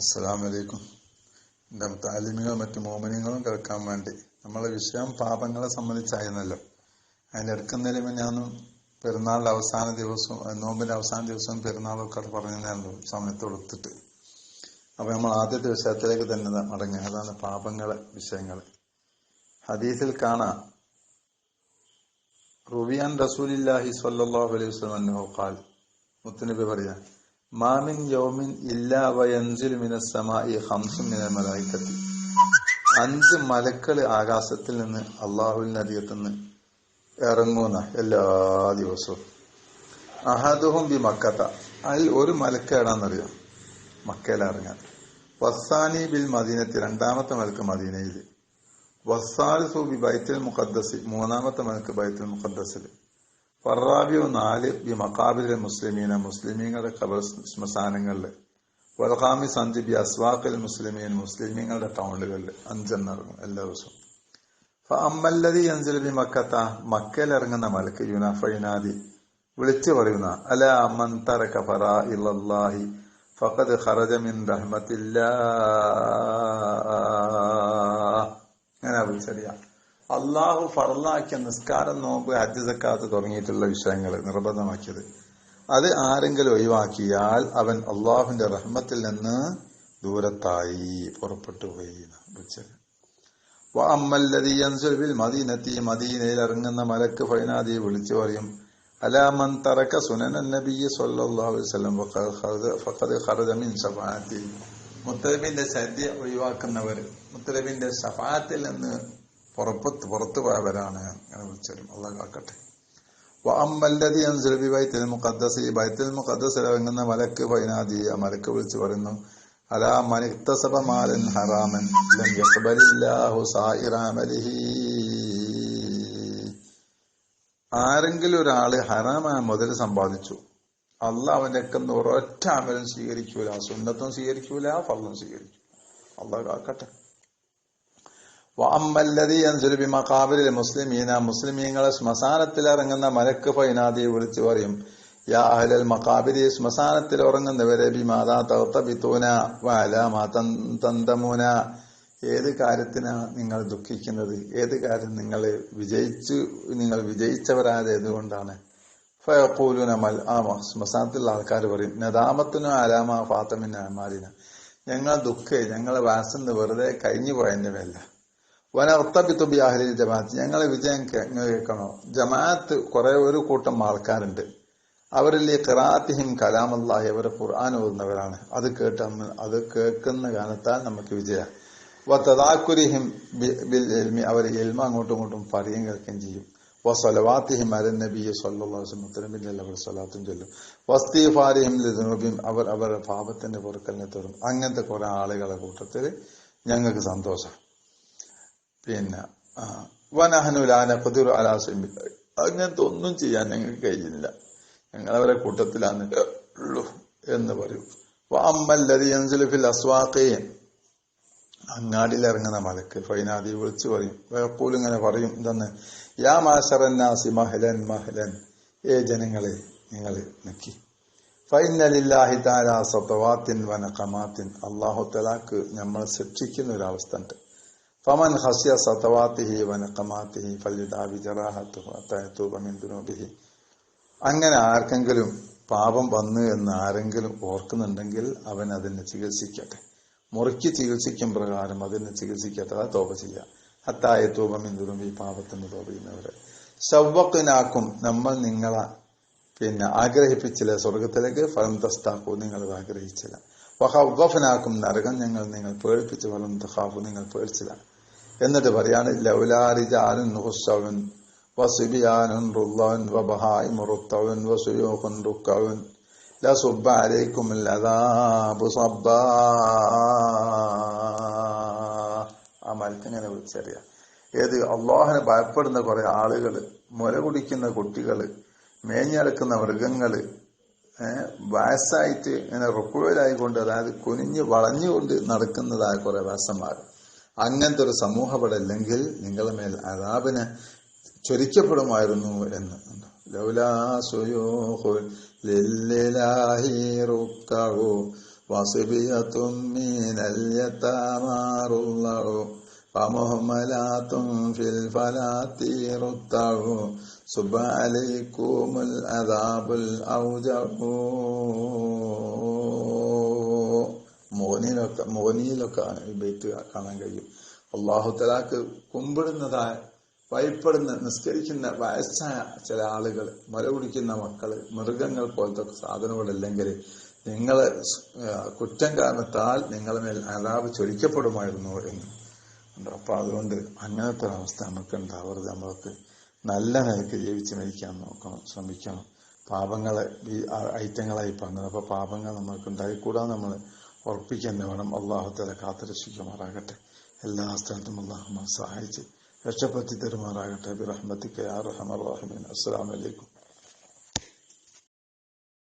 അസ്സലാമു അലൈക്കും എന്റെ താലിമികളും മറ്റു മോമിനിയങ്ങളും കേൾക്കാൻ വേണ്ടി. നമ്മളെ വിഷയം പാപങ്ങളെ സംബന്ധിച്ചായിരുന്നല്ലോ. അതിന്റെ ഇടക്കുന്നതിന് ഞാനും പെരുന്നാളിന്റെ അവസാന ദിവസവും നോമ്പിന്റെ അവസാന ദിവസവും പെരുന്നാളൊക്കെ പറഞ്ഞല്ലോ സമയത്ത് കൊടുത്തിട്ട്. അപ്പൊ നമ്മൾ ആദ്യത്തെ വിഷയത്തിലേക്ക് തന്നെ മടങ്ങുക. അതാണ് പാപങ്ങളെ വിഷയങ്ങൾ ഹദീസിൽ കാണാം. റുബിയാൻ റസൂലില്ലാഹി സ്വല്ലല്ലാഹു അലൈഹി അന്നഹു ഖാൽ. മുത്തുനബി പറയാ മാമിൻ യൗമിൻ ഇല്ലാ ഹംസും മിന മലായിക്കത്തി. അഞ്ച് മലക്കൾ ആകാശത്തിൽ നിന്ന് അള്ളാഹുൽ അധികത്തു നിന്ന് ഇറങ്ങുന്ന എല്ലാ ദിവസവും. അഹദുഹും ബി മക്കത്ത. അതിൽ ഒരു മലക്ക് ഏടാന്നറിയാം മക്കയിൽ ഇറങ്ങാൻ. വസാനി ബിൽ മദീനത്തി രണ്ടാമത്തെ മലക്ക് മദീനയിൽ. വസാലിസു ബി ബൈത്തുൽ മുഖദ്ദസി മൂന്നാമത്തെ മലക്ക് ബൈത്തുൽ മുഖദ്ദസിൽ. ഫറാബിയു നാല് ബി മക്കാബിലെ മുസ്ലിമീന മുസ്ലിമീങ്ങളുടെ ഖബർ ശ്മശാനങ്ങളിൽ. വൽഹാമി സഞ്ച് ബി അസ്വാഖൽ മുസ്ലിമീൻ മുസ്ലിമീങ്ങളുടെ ടൗണുകളിൽ അഞ്ചെന്നിറങ്ങും എല്ലാ ദിവസവും. അമ്മല്ലതി അഞ്ചൽ ബി മക്കത്ത മക്കയിൽ ഇറങ്ങുന്ന മലക്ക് യുനാഫൈനാദി വിളിച്ചു പറയുന്ന അല അമ്മൻ തറക ഫറാ ഇല്ലല്ലാഹി ഫഖദ് ഖറജ മിൻ റഹ്മത്തില്ലാ അങ്ങനെ വിളിച്ചറിയാം അള്ളാഹു ഫറലാക്കിയ നിസ്കാരം നോമ്പ് ഹജ്ജ് സക്കാത്ത് തുടങ്ങിയിട്ടുള്ള വിഷയങ്ങൾ നിർബന്ധമാക്കിയത്. അത് ആരെങ്കിലും ഒഴിവാക്കിയാൽ അവൻ അള്ളാഹുവിന്റെ റഹ്മത്തിൽ നിന്ന് ദൂരത്തായി പുറപ്പെട്ടു പോയി മദീനത്തി മദീനയിൽ ഇറങ്ങുന്ന മലക്ക് ഫൈനാദി വിളിച്ചു പറയും അലാമൻ തറക്ക സുനൻ മുത്തലബിന്റെ സദ്യ ഒഴിവാക്കുന്നവർ മുത്തലബിന്റെ സഫാത്തിൽ നിന്ന് പുറപ്പത്ത് പുറത്തു പോയവരാണ് അങ്ങനെ വിളിച്ചവരും അള്ളാഹ് കാക്കട്ടെ. അമ്മല്ലതി അൻസുബി ബൈത്തിൽ മുഖദ്ദസ്. ഈ ബൈത്തിൽ മുഖദ്ദസ് ഇറങ്ങുന്ന മലക്ക് പൈനാദി ആ മലക്ക് വിളിച്ചു പറയുന്നു അലാ മൻ ഇക്തസബ മാലൻ ഹറാമൻ ആരെങ്കിലും ഒരാൾ ഹറാമായ മുതൽ സമ്പാദിച്ചു അള്ളാഹ് അവന്റെ ഒരൊറ്റ അമലും സ്വീകരിക്കൂല. സുന്നത്തും സ്വീകരിക്കൂല ഫലം സ്വീകരിച്ചു അള്ളാഹ് കാക്കട്ടെ. മുസ്ലിമീന മുസ്ലിമീങ്ങളെ ശ്മശാനത്തിൽ ഇറങ്ങുന്ന മലക്ക് ഫൈനാദിയെ വിളിച്ചു പറയും യാ അഹ്ലൽ മഖാബിരി ശ്മശാനത്തിൽ ഉറങ്ങുന്നവരെ ബിമാതാ തന്തമൂന. ഏത് കാര്യത്തിനാണ് നിങ്ങൾ ദുഃഖിക്കുന്നത്? ഏത് കാര്യം നിങ്ങൾ വിജയിച്ചു നിങ്ങൾ വിജയിച്ചവരായത് എന്തുകൊണ്ടാണ്? ഫയക്കൂലുന മൽ ആ ശ്മശാനത്തിലുള്ള ആൾക്കാർ പറയും നദാമത്തിനോ ആലാമ ഫാത്തമിന് അമാലിന ഞങ്ങൾ ദുഃഖേ ഞങ്ങളെ വാസന്ന് വെറുതെ കഴിഞ്ഞു പോയതിന്റെ മേല വനർത്തബിത്തു ബി ജമാഅത്ത്. ഞങ്ങളെ വിജയം കേൾക്കണോ? ജമാഅത്ത് കുറെ ഒരു കൂട്ടം ആൾക്കാരുണ്ട്. അവരിൽ ഈ കലാമല്ലാഹി അവരെ ഖുർആൻ ഓതുന്നവരാണ്. അത് കേട്ട് അത് കേൾക്കുന്ന കാലത്താൽ നമുക്ക് വിജയ. വത്തതാക്കുരിഹിം അവർ എൽമ അങ്ങോട്ടും ഇങ്ങോട്ടും പറയും കേൾക്കുകയും ചെയ്യും. വസലവാത്തിഹിം അരൻ നബി സല്ലാസ്മുത്തലബിന്റെ അവർ സ്വലാത്തും ചൊല്ലും. വസ്തീഫാരിഹിം ലിദുനൂബിയും അവർ അവരുടെ പാപത്തിന്റെ പൊറുക്കലിനെ തരും അങ്ങനത്തെ കുറെ ആളുകളെ കൂട്ടത്തിൽ ഞങ്ങൾക്ക് സന്തോഷം. പിന്നെ വനഹനുലാന കുതിർ അലാസിമി അങ്ങനത്തെ ഒന്നും ചെയ്യാൻ ഞങ്ങൾക്ക് ഞങ്ങൾ ഞങ്ങളവരെ കൂട്ടത്തിലാണ് ഉള്ളൂ എന്ന് പറയും. അമ്മല്ലതി അൻസുലഫിൽ അസ്വാഖയും അങ്ങാടിയിൽ ഇറങ്ങുന്ന മലക്ക് ഫൈനാദി വിളിച്ചു പറയും. വേപ്പൂൽ ഇങ്ങനെ പറയും ഇതെന്ന്. യാ മാശറന്നാസി മഹലൻ മഹലൻ. ഏ ജനങ്ങളെ നിങ്ങൾ നിക്കി. ഫൈനലില്ലാഹി താരാ സത്തവാത്തിൻ വനക്കമാത്തിൻ അള്ളാഹു തലാക്ക് നമ്മൾ ശിക്ഷിക്കുന്ന ഒരവസ്ഥ ഉണ്ട്. ഫമൻ ഹസ്യ സതവാത്തിഹി വനക്കമാത്തിഹി ഫലിദാബി ജറാഹത്തുബിഹി അങ്ങനെ ആർക്കെങ്കിലും പാപം വന്നു എന്ന് ആരെങ്കിലും ഓർക്കുന്നുണ്ടെങ്കിൽ അവൻ അതിനെ ചികിത്സിക്കട്ടെ. മുറിക്ക് ചികിത്സിക്കും പ്രകാരം അതിനെ ചികിത്സിക്കട്ടെ. തോപ ചെയ്യുക. ഹത്തായ എന്തും ഈ പാപത്തിന് തോപ ചെയ്യുന്നവരെ. ശവ്വക്കിനാക്കും നമ്മൾ നിങ്ങളെ പിന്നെ ആഗ്രഹിപ്പിച്ചില്ല സ്വർഗത്തിലേക്ക് ഫലം തസ്താക്കൂ നിങ്ങളത് ആഗ്രഹിച്ചില്ല. വഹവഫനാക്കും നരകം ഞങ്ങൾ നിങ്ങൾ പേടിപ്പിച്ച് ഫലം തഹാഫു നിങ്ങൾ പേടിച്ചതാണ് എന്നിട്ട് പറയാണ് റുക്കവൻ ലസുബ അലൈക്കും സബ്ബ. വിളിച്ചറിയാം. ഏത് അള്ളാഹിനെ ഭയപ്പെടുന്ന കുറെ ആളുകൾ മുല കുടിക്കുന്ന കുട്ടികൾ മേഞ്ഞെടുക്കുന്ന മൃഗങ്ങൾ വയസ്സായിട്ട് ഇങ്ങനെ റുക്കുവലായിക്കൊണ്ട് അതായത് കുനിഞ്ഞ് വളഞ്ഞുകൊണ്ട് നടക്കുന്നതായ കുറെ വാസന്മാർ അങ്ങനത്തെ ഒരു സമൂഹപ്പെടല്ലെങ്കിൽ നിങ്ങളുടെ മേൽ അതാപിന് ചൊരിക്കപ്പെടുമായിരുന്നു എന്ന്. ലൗലാ സുയൂഹുൽ ലില്ലാഹി റുക്കഉ وصبية من اليتامى رضعوا ومهملات في الفلاة رتعوا صب عليكم العذاب الأوجع മോനിയിലൊക്കെ മോനിയിലൊക്കെ ഈ ബെയ്ത്ത് കാണാൻ കഴിയും അള്ളാഹു തലാക്ക് കുമ്പിടുന്നതായ ഭയപ്പെടുന്ന നിസ്കരിക്കുന്ന വയസ്സായ ചില ആളുകൾ മല കുടിക്കുന്ന മക്കള് മൃഗങ്ങൾ പോലത്തെ സാധനങ്ങളില്ലെങ്കിൽ നിങ്ങൾ കുറ്റം കാരണത്താൽ നിങ്ങളുടെ മേൽ അതാവ് ചൊരിക്കപ്പെടുമായിരുന്നു എന്ന് ഉണ്ട്? അപ്പൊ അതുകൊണ്ട് അങ്ങനത്തെ അവസ്ഥ നമുക്ക് ഉണ്ടാവരുത് നമ്മൾക്ക് നല്ല നിലയ്ക്ക് ജീവിച്ച് മരിക്കാൻ നോക്കണം ശ്രമിക്കണം. പാപങ്ങളെ ഐറ്റങ്ങളായി പറഞ്ഞത്. അപ്പൊ പാപങ്ങൾ നമ്മൾക്ക് ഉണ്ടായിക്കൂടാ നമ്മൾ ഉറപ്പിക്കാൻ വേണം. അള്ളാഹുത്തല കാത്തുരക്ഷിക്കുമാറാകട്ടെ. എല്ലാ സ്ഥലത്തും അള്ളാഹു സഹായിച്ച് രക്ഷപ്പെടുത്തി തരുമാറാകട്ടെ. ബിറഹ്മത്തിക്ക് അസ്സലാമു അലൈക്കും.